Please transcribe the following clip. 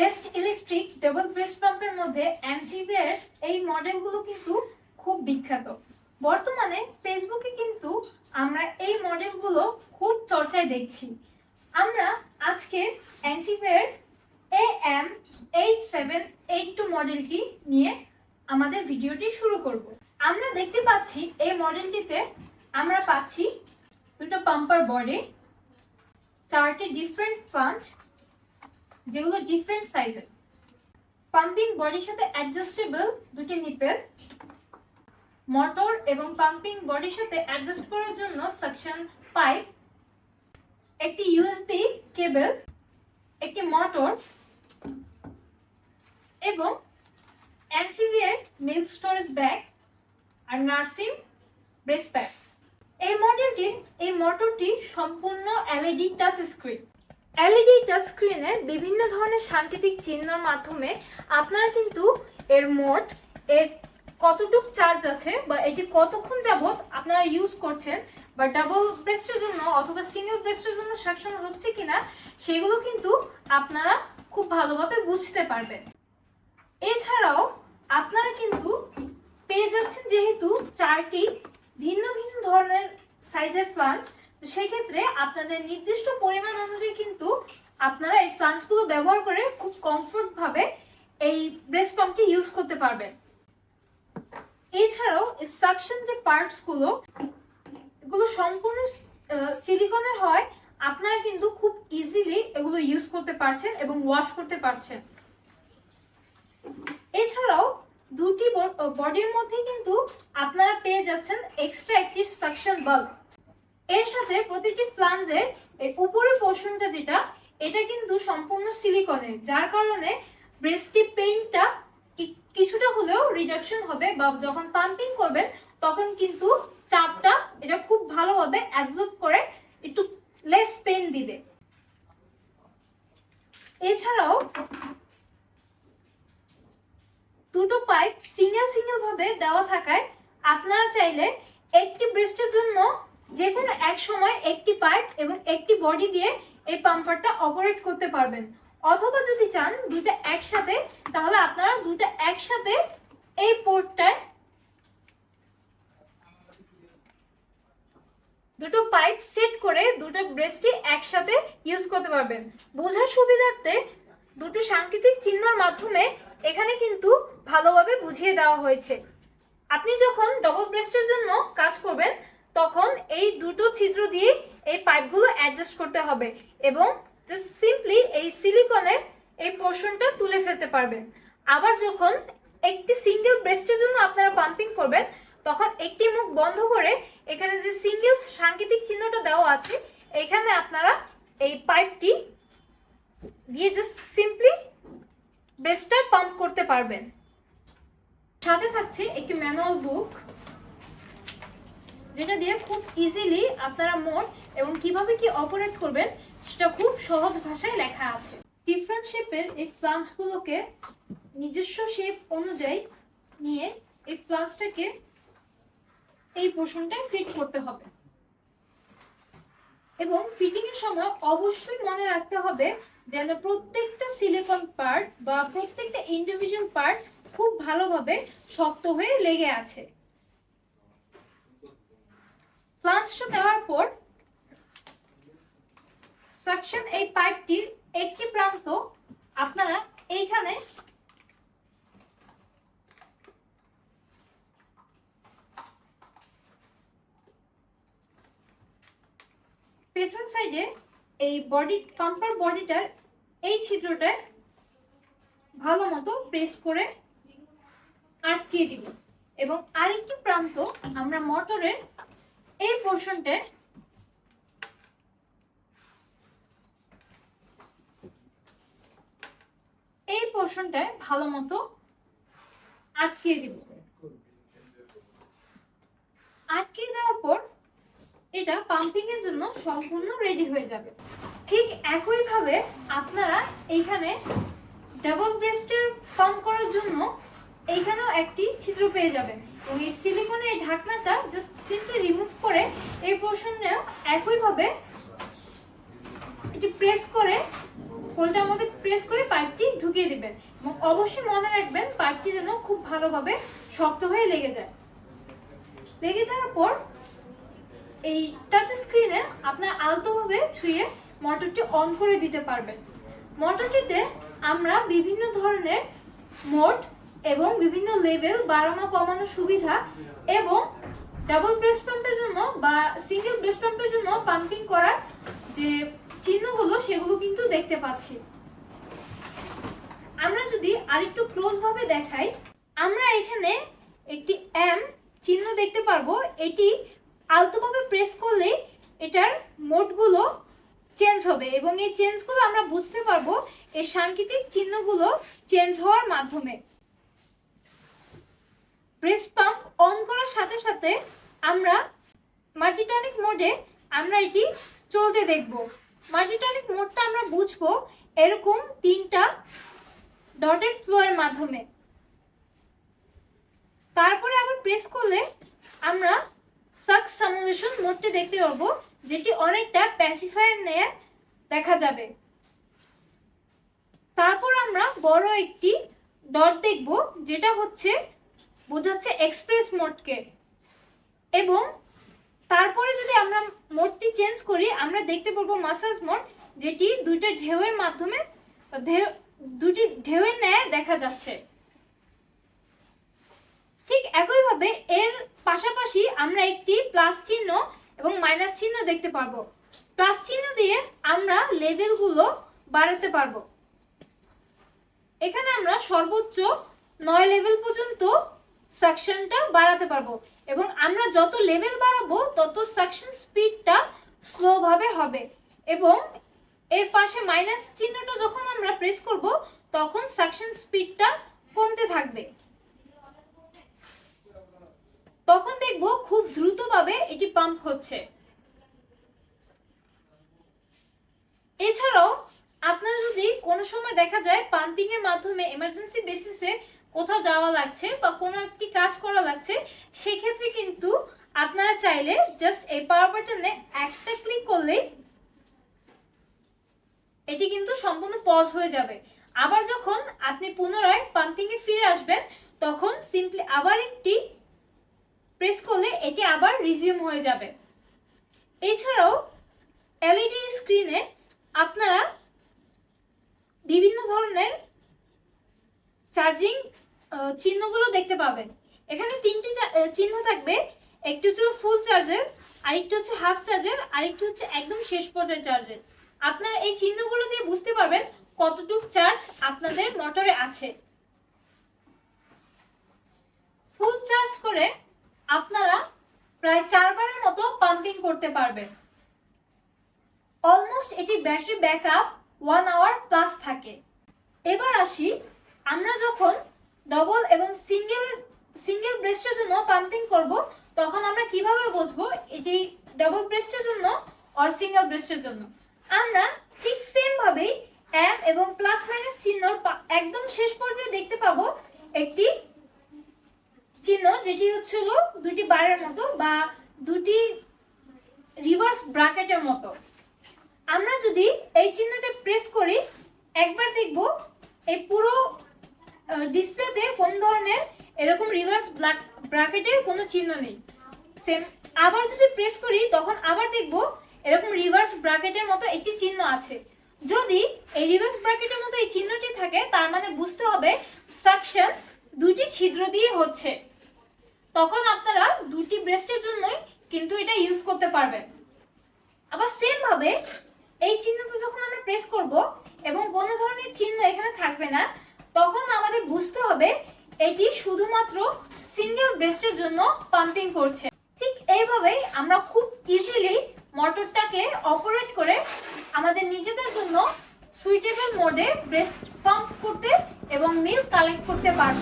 Best electric double breast পাম্পের মধ্যে এনসিবিএর এই মডেলগুলো কিন্তু খুব বিখ্যাত। বর্তমানে ফেসবুকে কিন্তু আমরা এই মডেলগুলো খুব চর্চায় দেখছি। আমরা আজকে এনসিবিএর A M eight seven eight two মডেলটি নিয়ে আমাদের ভিডিওটি শুরু করব। আমরা দেখতে পাচ্ছি এই মডেলটিতে আমরা পাচ্ছি দুটো পাম্পার বডি চারটি ডিফারেন্ট পাঞ্চ যেগুলো ডিফারেন্ট সাইজের পাম্পিং বডির সাথে অ্যাডজাস্টেবল দুটি নিপেল মোটর এবং পাম্পিং বডির সাথে অ্যাডজাস্ট করার জন্য সাকশন পাইপ একটি ইউএসবি কেবল একটি মোটর এবং এনসিভি এর মিল্ক স্টোরেজ ব্যাগ আর নার্সিং ব্রেস প্যাডস এই মডেলটির এই মোটরটি সম্পূর্ণ LED touch screen LED touch স্ক্রিনে বিভিন্ন ধরনের সাংকেতিক চিহ্নের মাধ্যমে আপনারা কিন্তু এর মোট এর কতটুক চার্জ আছে বা এটি কতক্ষণ যাবৎ আপনারা ইউজ করছেন বা ডাবল ব্রেস্টের জন্য অথবা সিঙ্গেল ব্রেস্টের জন্য সাকশন হচ্ছে কিনা সেগুলো কিন্তু আপনারা খুব ভালোভাবে বুঝতে পারবেন। এছাড়াও আপনারা কিন্তু পেয়ে যাচ্ছেন যেহেতু চারটি ভিন্ন ভিন্ন ধরনের সাইজের ফ্লান্স সেক্ষেত্রে আপনাদের নির্দিষ্ট পরিমাণ অনুযায়ী কিন্তু আপনারা এই ফ্লান্সগুলো ব্যবহার করে খুব কমফোর্ট ভাবে এই ব্রেস্ট পাম্পটি ইউজ করতে পারবেন। এছাড়াও সাকশন যে পার্টসগুলো এগুলো সম্পূর্ণ সিলিকনের হয়, আপনারা কিন্তু খুব ইজিলি এগুলো ইউজ করতে পারছেন এবং ওয়াশ করতে পারছেন। এছাড়াও দুটি বডির মধ্যে কিন্তু আপনারা পেয়ে যাচ্ছেন এক্সট্রা একটি সাকশন বাল্ব এর সাথে প্রতিটি এই উপরের পোর্শনটা যেটা, এটা কিন্তু সম্পূর্ণ সিলিকনের যার কারণে ব্রেস্টি পেইনটা কিছুটা হলেও রিডাকশন হবে বা যখন পাম্পিং করবেন, তখন কিন্তু চাপটা এটা খুব ভালোভাবে অ্যাবজর্ব করে একটু লেস পেন দিবে। এছাড়াও দুটো পাইপ সিঙ্গেল সিঙ্গেল ভাবে দেওয়া থাকায় আপনারা চাইলে একটি ব্রেস্টের জন্য যে কোনো এক সময় একটি পাইপ এবং একটি বডি দিয়ে এই পাম্পারটা অপারেট করতে পারবেন। অথবা যদি চান দুইটা একসাথে, তাহলে আপনারা দুইটা একসাথে এই পোর্টটায় দুটো পাইপ সেট করে দুটো ব্রেস্টই একসাথে ইউজ করতে পারবেন। বোঝার সুবিধার্থে দুটো সাংকেতিক চিহ্নের মাধ্যমে এখানে কিন্তু ভালোভাবে বুঝিয়ে দেওয়া হয়েছে। আপনি যখন ডবল ব্রেস্টের জন্য কাজ করবেন তখন এই দুটো ছিদ্র দিয়ে এই পাইপগুলো অ্যাডজাস্ট করতে হবে এবং জাস্ট সিম্পলি এই সিলিকনের এই পোর্শনটা তুলে ফেলতে পারবেন। আবার যখন একটি সিঙ্গেল ব্রেস্টের জন্য আপনারা পাম্পিং করবেন, তখন একটি মুখ বন্ধ করে এখানে যে সিঙ্গেল সাংকেতিক চিহ্নটা দেওয়া আছে, এখানে আপনারা এই পাইপটি দিয়ে জাস্ট সিম্পলি ব্রেস্টটা পাম্প করতে পারবেন। সাথে থাকছে একটি ম্যানুয়াল বুক যেটা দিয়ে খুব ইজিলি আপনারা মোড এবং কীভাবে কি অপারেট করবেন সেটা খুব সহজ ভাষায় লেখা আছে। ডিফারেন্ট শেপের এই ফ্লান্সগুলোকে নিজস্ব শেপ অনুযায়ী নিয়ে এই ফ্লান্সটাকে এই পোর্শনটায় ফিট করতে হবে। এবং ফিটিং এর সময় অবশ্যই মনে রাখতে হবে যেন প্রত্যেকটা সিলিকন পার্ট বা প্রত্যেকটা ইন্ডিভিজুয়াল পার্ট খুব ভালোভাবে শক্ত হয়ে লেগে আছে। ফ্লান্সটা দেওয়ার পর সাকশন এই পাইপটির একটি প্রান্ত আপনারা এইখানে পেছন সাইডে এই বডি পাম্পার বডিটার এই ছিদ্রটা ভালো মতো প্রেস করে আটকিয়ে দিব। এবং আরেকটি প্রান্ত আমরা মোটরের এই পোর্শনটা এই পোর্শনটায় ভালো মতো আটকিয়ে দিব। আটকিয়ে দেওয়ার পর এটা পাম্পিং এর জন্য সম্পূর্ণ রেডি হয়ে যাবে। ঠিক একইভাবে আপনারা এইখানে ডাবল ব্রেস্টের পাম্প করার জন্য এইখানেও একটি ছিদ্র পেয়ে যাবেন। এবং এই সিলিকনের এই ঢাকনাটা জাস্ট সিম্পলি রিমুভ করে এই পোর্শনেও একইভাবে এটি প্রেস করে হোলটার মধ্যে প্রেস করে পাইপটি ঢুকিয়ে দিবেন। এবং অবশ্যই মনে রাখবেন পাইপটি যেন খুব ভালোভাবে শক্ত হয়ে লেগে যায়। লেগে যাওয়ার পর এই টাচ স্ক্রিনে আপনার আলতোভাবে ছুঁয়ে মোটরটি অন করে দিতে পারবেন। মোটরটিতে আমরা বিভিন্ন ধরনের মোড এবং বিভিন্ন লেভেল বাড়ানো, কমানো সুবিধা এবং ডাবল ব্রেস্ট পাম্পের জন্য বা সিঙ্গেল ব্রেস্ট পাম্পের জন্য পাম্পিং করার যে চিহ্নগুলো, সেগুলো কিন্তু দেখতে পাচ্ছি। আমরা যদি আরেকটু ক্লোজ ভাবে দেখাই, আমরা এখানে একটি এম চিহ্ন দেখতে পারব। এটি আলতোভাবে প্রেস করলে এটার মোডগুলো চেঞ্জ হবে এবং এই চেঞ্জগুলো আমরা বুঝতে পারব এই সাংকেতিক চিহ্নগুলো চেঞ্জ হওয়ার মাধ্যমে। প্রেস পাম্প অন করার সাথে সাথে আমরা মাল্টিটনিক মোডে আমরা এটি চলতে দেখব। মাল্টিটনিক মোডটা আমরা বুঝব এরকম তিনটা ডটেড ফ্লোয়ের মাধ্যমে। তারপরে আবার প্রেস করলে আমরা সাকস সামুলেশন মোডটি দেখতে পারব, যেটি অনেকটা প্যাসিফায়ার নিয়ে দেখা যাবে। তারপর আমরা বড় একটি ডট দেখব, যেটা হচ্ছে বোঝাচ্ছে এক্সপ্রেস মোডকে এবং তারপরে যদি আমরা মোডটি চেঞ্জ করি, আমরা দেখতে পারব মাসাজ মোড যেটি দুইটা ঢেউয়ের মাধ্যমে, ঢেউ দুটি ঢেউয়ের ন্যায় দেখা যাচ্ছে। ঠিক একইভাবে এর পাশাপাশি আমরা একটি প্লাস চিহ্ন এবং মাইনাস চিহ্ন দেখতে পারব। প্লাস চিহ্ন দিয়ে আমরা লেভেলগুলো বাড়াতে পারব। এখানে আমরা সর্বোচ্চ নয় লেভেল পর্যন্ত সাকশনটা বাড়াতে পারব। এবং আমরা যত লেভেল বাড়াবো, তত সাকশন স্পিডটা স্লো ভাবে হবে। এবং এর পাশে মাইনাস চিহ্নটা যখন আমরা প্রেস করব, তখন সাকশন স্পিডটা কমতে থাকবে। তখন দেখব খুব দ্রুতভাবে এটি পাম্প হচ্ছে। এছাড়াও, আপনার যদি কোনো সময় দেখা যায় পাম্পিং এর মাধ্যমে এমার্জেন্সি বেসিসে কোথাও যাওয়া লাগছে বা কোনো একটি কাজ করা লাগছে, সেক্ষেত্রে কিন্তু আপনারা চাইলে জাস্ট এই পাওয়ার বাটনে একটা ক্লিক করলেই এটি কিন্তু সম্পূর্ণ পজ হয়ে যাবে। আবার যখন আপনি পুনরায় পাম্পিং এ ফিরে আসবেন, তখন সিম্পলি আবার একটি প্রেস করলে এটি আবার রিজিউম হয়ে যাবে। এছাড়াও এলইডি স্ক্রিনে আপনারা বিভিন্ন ধরনের চার্জিং চিহ্নগুলো দেখতে পাবেন এখানে তিনটি চিহ্ন থাকবে। একটি হচ্ছে ফুল চার্জের আরেকটি হচ্ছে হাফ চার্জের আরেকটি হচ্ছে একদম শেষ পর্যায়ে চার্জের আপনারা এই চিহ্নগুলো দিয়ে বুঝতে পারবেন কতটুকু চার্জ আপনাদের মোটরে আছে। ফুল চার্জ করে আপনারা প্রায় চারবারের মতো পাম্পিং করতে পারবেন। অলমোস্ট এটি battery backup one hour plus থাকে। এবার আসি আমরা যখন ডবল এবং সিঙ্গেল সিঙ্গেল ব্রেস্টের জন্য পাম্পিং করব, তখন আমরা কীভাবে বুঝব এটি ডবল ব্রেস্টের জন্য আর সিঙ্গেল ব্রেস্টের জন্য? আমরা ঠিক সেম ভাবেই এম এবং প্লাস মাইনাস চিহ্নর পা- একদম শেষ পর্যায়ে দেখতে পাবো একটি চিহ্ন যেটি হচ্ছিল দুটি বারের মতো বা দুটি রিভার্স ব্র্যাকেটের মতো। আমরা যদি এই চিহ্নটা প্রেস করি, একবার দেখব এই পুরো ডিসপ্লেতে কোন ধরনের এরকম রিভার্স ব্র্যাকেটের কোনো চিহ্ন নেই। সেম আবার যদি প্রেস করি, তখন আবার দেখব এরকম রিভার্স ব্র্যাকেটের মতো একটি চিহ্ন আছে। যদি এই রিভার্স ব্র্যাকেটের মতো এই চিহ্নটি থাকে, তার মানে বুঝতে হবে সাকশন দুটি ছিদ্র দিয়ে হচ্ছে। তখন আপনারা দুটি ব্রেস্টের জন্যই কিন্তু এটা ইউজ করতে পারবেন। আবার সেম ভাবে এই চিহ্নটা যখন আমরা প্রেস করব, এবং কোনো ধরনের চিহ্ন এখানে থাকবে না হবে, এটি শুধুমাত্র সিঙ্গেল ব্রেস্টের জন্য পাম্পিং করছে। ঠিক এইভাবেই আমরা খুব ইজিলি মোটরটাকে অপারেট করে আমাদের নিজেদের জন্য সুইটেবল মোডে ব্রেস্ট পাম্প করতে এবং মিল্ক কালেক্ট করতে পারব।